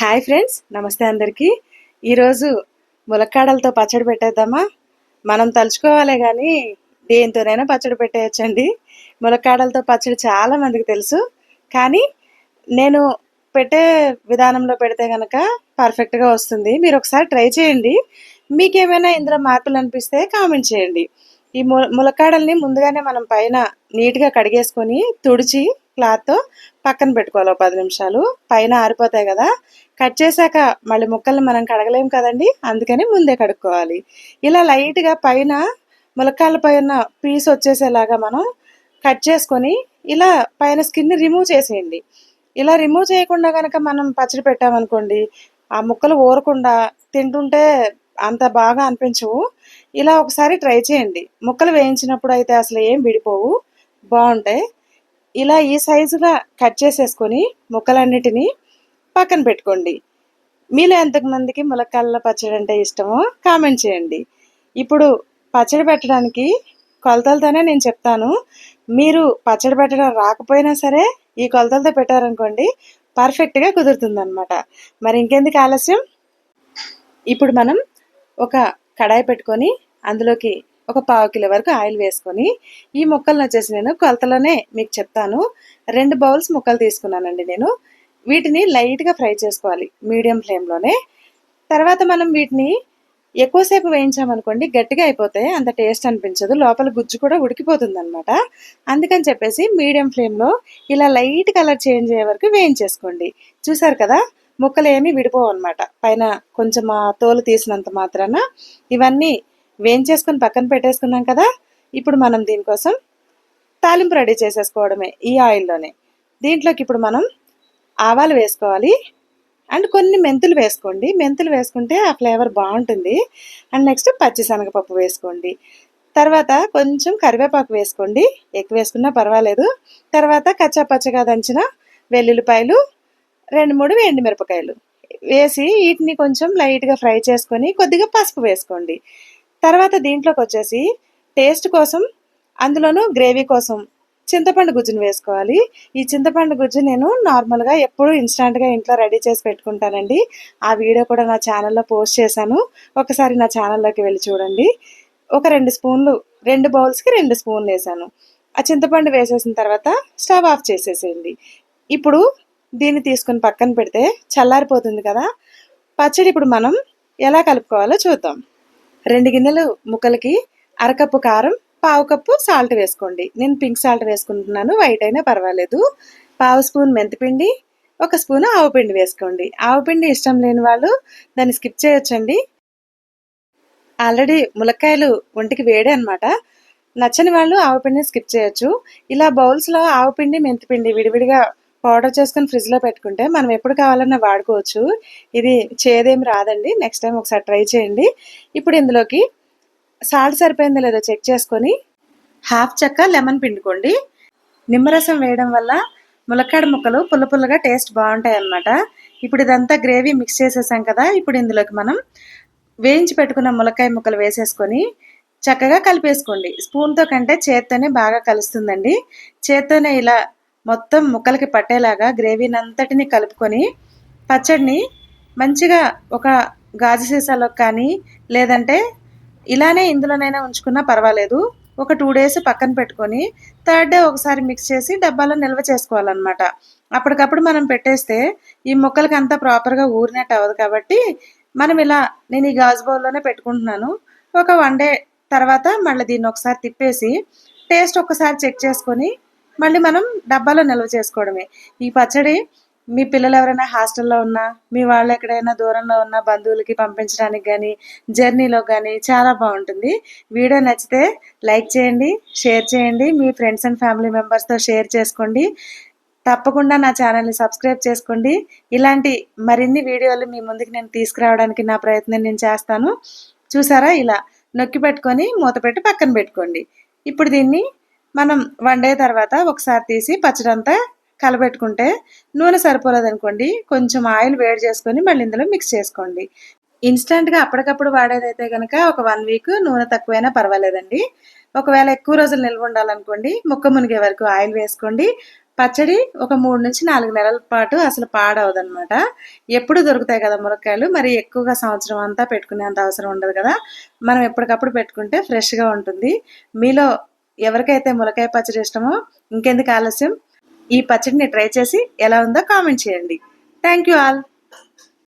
Hi friends నమస్తే అందరికీ. ఈరోజు ములక్కాడలతో పచ్చడి పెట్టేద్దామా? మనం తలుచుకోవాలి కానీ దేంతోనైనా పచ్చడి పెట్టేయచ్చండి. ములక్కాడలతో పచ్చడి చాలా మందికి తెలుసు. కానీ నేను పెట్టే విధానంలో పెడితే కనుక పర్ఫెక్ట్గా వస్తుంది. మీరు ఒకసారి ట్రై చేయండి. మీకేమైనా ఇందులో మార్పులు అనిపిస్తే కామెంట్ చేయండి. ఈ ము ములక్కాడల్ని ముందుగానే మనం పైన నీట్గా కడిగేసుకొని తుడిచి క్లాత్తో పక్కన పెట్టుకోవాలి ఒక పది నిమిషాలు. పైన ఆరిపోతాయి కదా. కట్ చేశాక మళ్ళీ ముక్కల్ని మనం కడగలేం కదండి? అందుకని ముందే కడుక్కోవాలి. ఇలా లైట్గా పైన ములక్కాళ్ళ పైన పీస్ వచ్చేసేలాగా మనం కట్ చేసుకొని ఇలా పైన స్కిన్ రిమూవ్ చేసేయండి. ఇలా రిమూవ్ చేయకుండా కనుక మనం పచ్చడి పెట్టామనుకోండి ఆ ముక్కలు ఊరకుండా తింటుంటే అంత బాగా అనిపించవు. ఇలా ఒకసారి ట్రై చేయండి. ముక్కలు వేయించినప్పుడు అయితే అసలు ఏం విడిపోవు. బాగుంటాయి. ఇలా ఈ సైజుగా కట్ చేసేసుకొని ముక్కలన్నిటినీ పక్కన పెట్టుకోండి. మీలో ఎంతమందికి ములక్కాళ్ళ పచ్చడి అంటే ఇష్టమో కామెంట్ చేయండి. ఇప్పుడు పచ్చడి పెట్టడానికి కొలతలతోనే నేను చెప్తాను. మీరు పచ్చడి పెట్టడం రాకపోయినా సరే ఈ కొలతలతో పెట్టారనుకోండి పర్ఫెక్ట్గా కుదురుతుందనమాట మరి ఇంకెందుకు ఆలస్యం? ఇప్పుడు మనం ఒక కడాయి పెట్టుకొని అందులోకి ఒక పావు కిలో వరకు ఆయిల్ వేసుకొని ఈ ముక్కలను వచ్చేసి నేను కొలతలోనే మీకు చెప్తాను. రెండు బౌల్స్ ముక్కలు తీసుకున్నానండి నేను. వీటిని లైట్గా ఫ్రై చేసుకోవాలి మీడియం ఫ్లేమ్లోనే. తర్వాత మనం వీటిని ఎక్కువసేపు వేయించామనుకోండి గట్టిగా అయిపోతే అంత టేస్ట్ అనిపించదు. లోపల గుజ్జు కూడా ఉడికిపోతుంది అనమాట అందుకని చెప్పేసి మీడియం ఫ్లేమ్లో ఇలా లైట్ కలర్ చేంజ్ అయ్యే వరకు వేయించేసుకోండి. చూసారు కదా? ముక్కలు ఏమీ విడిపోవు అనమాట పైన కొంచెం ఆ తోలు తీసినంత మాత్రాన ఇవన్నీ వేయించేసుకుని పక్కన పెట్టేసుకున్నాం కదా ఇప్పుడు మనం దీనికోసం తాలింపు రెడీ చేసేసుకోవడమే ఈ ఆయిల్లోనే. దీంట్లోకి ఇప్పుడు మనం ఆవాలు వేసుకోవాలి. అండ్ కొన్ని మెంతులు వేసుకోండి. మెంతులు వేసుకుంటే ఆ ఫ్లేవర్ బాగుంటుంది. అండ్ నెక్స్ట్ పచ్చిశనగపప్పు వేసుకోండి. తర్వాత కొంచెం కరివేపాకు వేసుకోండి. ఎక్కువ వేసుకున్నా పర్వాలేదు. తర్వాత కచ్చా పచ్చగా దంచిన వెల్లుల్లిపాయలు రెండు మూడు ఎండిమిరపకాయలు. వేసి వీటిని కొంచెం లైట్గా ఫ్రై చేసుకొని కొద్దిగా పసుపు వేసుకోండి. తర్వాత దీంట్లోకి వచ్చేసి టేస్ట్ కోసం అందులోనూ గ్రేవీ కోసం చింతపండు గుజ్జును వేసుకోవాలి. ఈ చింతపండు గుజ్జు నేను నార్మల్గా ఎప్పుడు ఇన్స్టాంట్గా ఇంట్లో రెడీ చేసి పెట్టుకుంటానండి. ఆ వీడియో కూడా నా ఛానల్లో పోస్ట్ చేశాను. ఒకసారి నా ఛానల్లోకి వెళ్ళి చూడండి. ఒక రెండు స్పూన్లు రెండు బౌల్స్కి రెండు స్పూన్లు వేసాను. ఆ చింతపండు వేసేసిన తర్వాత స్టవ్ ఆఫ్ చేసేసేయండి. ఇప్పుడు దీన్ని తీసుకుని పక్కన పెడితే చల్లారిపోతుంది కదా. పచ్చడి ఇప్పుడు మనం ఎలా కలుపుకోవాలో చూద్దాం. రెండు గిన్నెలు ముక్కలకి అరకప్పు కారం పావు కప్పు సాల్ట్ వేసుకోండి. నేను పింక్ సాల్ట్ వేసుకుంటున్నాను వైట్ అయినా పర్వాలేదు. పావు స్పూన్ మెంతిపిండి ఒక స్పూన్ ఆవుపిండి వేసుకోండి. ఆవుపిండి ఇష్టం లేని వాళ్ళు దాన్ని స్కిప్ చేయొచ్చండి. ఆల్రెడీ ములక్కాయలు ఒంటికి వేడే అనమాట నచ్చని వాళ్ళు ఆవుపిండిని స్కిప్ చేయొచ్చు. ఇలా బౌల్స్లో ఆవుపిండి మెంతిపిండి విడివిడిగా పౌడర్ చేసుకుని ఫ్రిడ్జ్లో పెట్టుకుంటే మనం ఎప్పుడు కావాలన్నా వాడుకోవచ్చు. ఇది చేదేమి రాదండి. నెక్స్ట్ టైం ఒకసారి ట్రై చేయండి. ఇప్పుడు ఇందులోకి సాల్ట్ సరిపోయిందో లేదో చెక్ చేసుకొని హాఫ్ చెక్క లెమన్ పిండుకోండి. నిమ్మరసం వేయడం వల్ల ములక్కాడ ముక్కలు పుల్ల పుల్లగా టేస్ట్ బాగుంటాయి అన్నమాట ఇప్పుడు ఇదంతా గ్రేవీ మిక్స్ చేసేసాం కదా. ఇప్పుడు ఇందులోకి మనం వేయించి పెట్టుకున్న ములక్కాయ ముక్కలు వేసేసుకొని చక్కగా కలిపేసుకోండి. స్పూన్తో కంటే చేత్తోనే బాగా కలుస్తుందండి. చేత్తోనే ఇలా మొత్తం ముక్కలకి పట్టేలాగా గ్రేవీని అంతటిని కలుపుకొని పచ్చడిని మంచిగా ఒక గాజు సీసాలో కానీ లేదంటే ఇలానే ఇందులోనైనా ఉంచుకున్నా పర్వాలేదు. ఒక టూ డేస్ పక్కన పెట్టుకొని థర్డ్ డే ఒకసారి మిక్స్ చేసి డబ్బాలో నిల్వ చేసుకోవాలన్నమాట. అప్పటికప్పుడు మనం పెట్టేస్తే ఈ మొక్కలకి అంతా ప్రాపర్గా ఊరినట్టు అవ్వదు కాబట్టి మనం ఇలా నేను ఈ గాజు బౌల్లోనే పెట్టుకుంటున్నాను. ఒక వన్ డే తర్వాత మళ్ళీ దీన్ని ఒకసారి తిప్పేసి టేస్ట్ ఒకసారి చెక్ చేసుకొని మళ్ళీ మనం డబ్బాలో నిల్వ చేసుకోవడమే. ఈ పచ్చడి మీ పిల్లలు ఎవరైనా హాస్టల్లో ఉన్నా మీ వాళ్ళు ఎక్కడైనా దూరంలో ఉన్న బంధువులకి పంపించడానికి కానీ జర్నీలో కానీ చాలా బాగుంటుంది. వీడియో నచ్చితే లైక్ చేయండి షేర్ చేయండి మీ ఫ్రెండ్స్ అండ్ ఫ్యామిలీ మెంబర్స్తో షేర్ చేసుకోండి. తప్పకుండా నా ఛానల్ని సబ్స్క్రైబ్ చేసుకోండి. ఇలాంటి మరిన్ని వీడియోలు మీ ముందుకు నేను తీసుకురావడానికి నా ప్రయత్నం నేను చేస్తాను. చూసారా ఇలా? నొక్కి పెట్టుకొని మూత పెట్టి పక్కన పెట్టుకోండి. ఇప్పుడు దీన్ని మనం వండే తర్వాత ఒకసారి తీసి పచ్చడంతా కలబెట్టుకుంటే నూనె సరిపోలేదనుకోండి కొంచెం ఆయిల్ వేడి చేసుకొని మళ్ళీ ఇందులో మిక్స్ చేసుకోండి. ఇన్స్టెంట్గా అప్పటికప్పుడు వాడేదైతే కనుక ఒక వన్ వీక్ నూనె తక్కువైనా పర్వాలేదండి. ఒకవేళ ఎక్కువ రోజులు నిల్వ ఉండాలనుకోండి ముక్క మునిగే వరకు ఆయిల్ వేసుకోండి. పచ్చడి ఒక మూడు నుంచి నాలుగు నెలల పాటు అసలు పాడవదనమాట. ఎప్పుడు దొరుకుతాయి కదా మురక్కాయలు మరి ఎక్కువగా సంవత్సరం అంతా పెట్టుకునేంత అవసరం ఉండదు కదా. మనం ఎప్పటికప్పుడు పెట్టుకుంటే ఫ్రెష్గా ఉంటుంది. మీలో ఎవరికైతే ములకాయ పచ్చడి ఇష్టమో ఇంకెందుకు ఆలస్యం? ఈ పచ్చడిని ట్రై చేసి ఎలా ఉందో కామెంట్ చేయండి. Thank you all.